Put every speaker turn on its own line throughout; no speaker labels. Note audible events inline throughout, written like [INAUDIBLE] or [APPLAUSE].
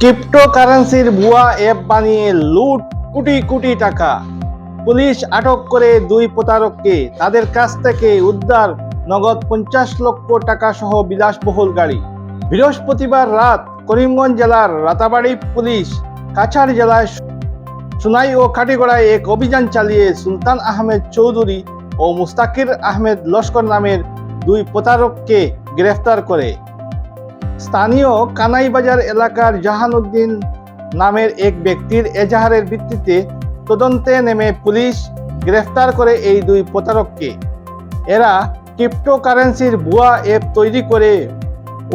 ক্রিপ্টোকারেন্সির ভুয়া অ্যাপ বানিয়ে লুট কোটি কোটি টাকা। পুলিশ আটক করে দুই প্রতারককে। তাদের কাছ থেকে উদ্ধার নগদ পঞ্চাশ লক্ষ টাকা সহ বিলাসবহুল গাড়ি। বৃহস্পতিবার রাত করিমগঞ্জ জেলার রাতাবাড়ি পুলিশ কাছাড় জেলায় সুনাই ও কাটিগড়ায় এক অভিযান চালিয়ে সুলতান আহমেদ চৌধুরী ও মুস্তাকির আহমেদ লস্কর নামের দুই প্রতারককে গ্রেফতার করে। স্থানীয় কানাইবাজার এলাকার জাহানউদ্দিন নামের এক ব্যক্তির এজাহারের ভিত্তিতে তদন্তে নেমে পুলিশ গ্রেফতার করে এই দুই প্রতারককে। এরা ক্রিপ্টোকারেন্সির ভুয়া অ্যাপ তৈরি করে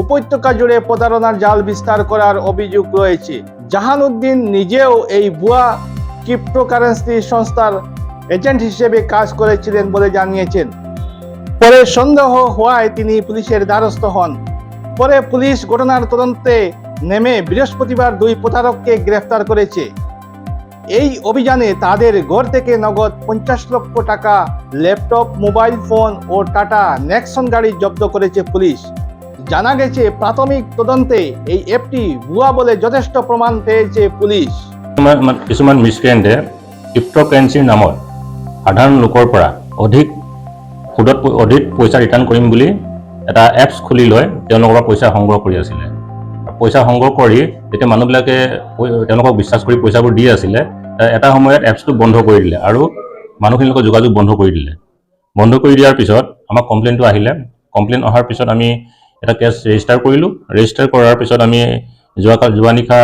উপত্যকা জুড়ে প্রতারণার জাল বিস্তার করার অভিযোগ রয়েছে। জাহানউদ্দিন নিজেও এই ভুয়া ক্রিপ্টোকারেন্সি সংস্থার এজেন্ট হিসেবে কাজ করেছিলেন বলে জানিয়েছেন। পরে সন্দেহ হওয়ায় তিনি পুলিশের দ্বারস্থ হন। পরে পুলিশ ঘটনার তদন্তে নেমে বৃহস্পতিবার দুই প্রতারককে গ্রেফতার করেছে। এই অভিযানে তাদের ঘর থেকে নগদ পঞ্চাশ লক্ষ টাকা, ল্যাপটপ, মোবাইল ফোন ও টাটা নেক্সন গাড়ি জব্দ করেছে পুলিশ। জানা গেছে, প্রাথমিক তদন্তে এই অ্যাপটি ভুয়া বলে যথেষ্ট প্রমাণ পেয়েছে পুলিশ।
কিছুমান, মান- কিছুমান মিছক্ৰেণ্টে ক্ৰিপ্ট'কাৰেঞ্চিৰ নামত সাধাৰণ লোকৰ পৰা অধিক সুদত অধিক পইচা ৰিটাৰ্ণ কৰিম বুলি এটা এপছ খুলি লৈ তেওঁলোকৰ পৰা পইচা সংগ্ৰহ কৰি আছিলে। পইচা সংগ্ৰহ কৰি যেতিয়া মানুহবিলাকে তেওঁলোকক বিশ্বাস কৰি পইচাবোৰ দি আছিলে এটা সময়ত এপছটো বন্ধ কৰি দিলে আৰু মানুহখিনিৰ লগত যোগাযোগ বন্ধ কৰি দিলে। বন্ধ কৰি দিয়াৰ পিছত আমাক কমপ্লেইনটো আহিলে। কমপ্লেইন অহাৰ পিছত আমি এটা কেছ ৰেজিষ্টাৰ কৰিলোঁ। ৰেজিষ্টাৰ কৰাৰ পিছত আমি যোৱা যোৱা নিশা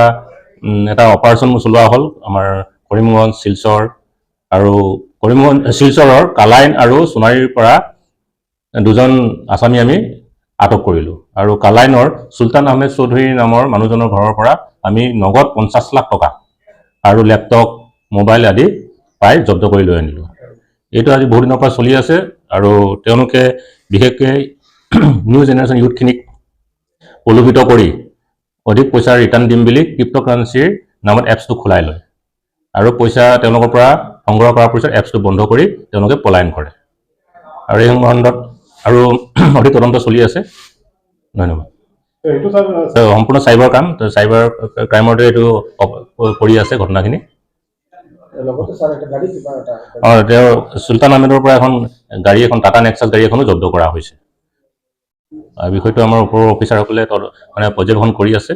এটা অপাৰেশ্যন চলোৱা হ'ল। আমাৰ কৰিমগঞ্জ শিলচৰ আৰু কৰিমগঞ্জ শিলচৰৰ কালাইন আৰু সোণাৰীৰ পৰা দুজন আছামী আমি আটক কৰিলোঁ। আৰু কালাইনৰ চুলতান আহমেদ চৌধুৰী নামৰ মানুহজনৰ ঘৰৰ পৰা আমি নগদ পঞ্চাছ লাখ টকা আৰু লেপটপ মোবাইল আদি পাই জব্দ কৰি লৈ আনিলোঁ। এইটো আজি বহু দিনৰ পৰা চলি আছে আৰু তেওঁলোকে বিশেষকৈ নিউ জেনেৰেশ্যন ইউথখিনিক প্ৰলোভিত কৰি অধিক পইচা ৰিটাৰ্ণ দিম বুলি ক্ৰিপ্ট'কাৰেঞ্চিৰ নামত এপছটো খোলাই লয়। আৰু পইচা তেওঁলোকৰ পৰা সংগ্ৰহ কৰাৰ পিছত এপছটো বন্ধ কৰি তেওঁলোকে পলায়ন কৰে। আৰু এই সম্বন্ধত আৰু [CLEARS THROAT] অধিক তদন্ত চলি আছে। ধন্যবাদ। সম্পূৰ্ণ চাইবাৰ কাম তো চাইবাৰ ক্ৰাইমতে এইটো কৰি আছে ঘটনাখিনি। অঁ তেওঁ চুলতান আহমেদৰ পৰা এখন গাড়ী এখন টাটা নেক্সাছ গাড়ী এখনও জব্দ কৰা হৈছে। আৰু বিষয়টো আমাৰ ওপৰৰ অফিচাৰসকলে মানে পৰ্যবেক্ষণ কৰি আছে।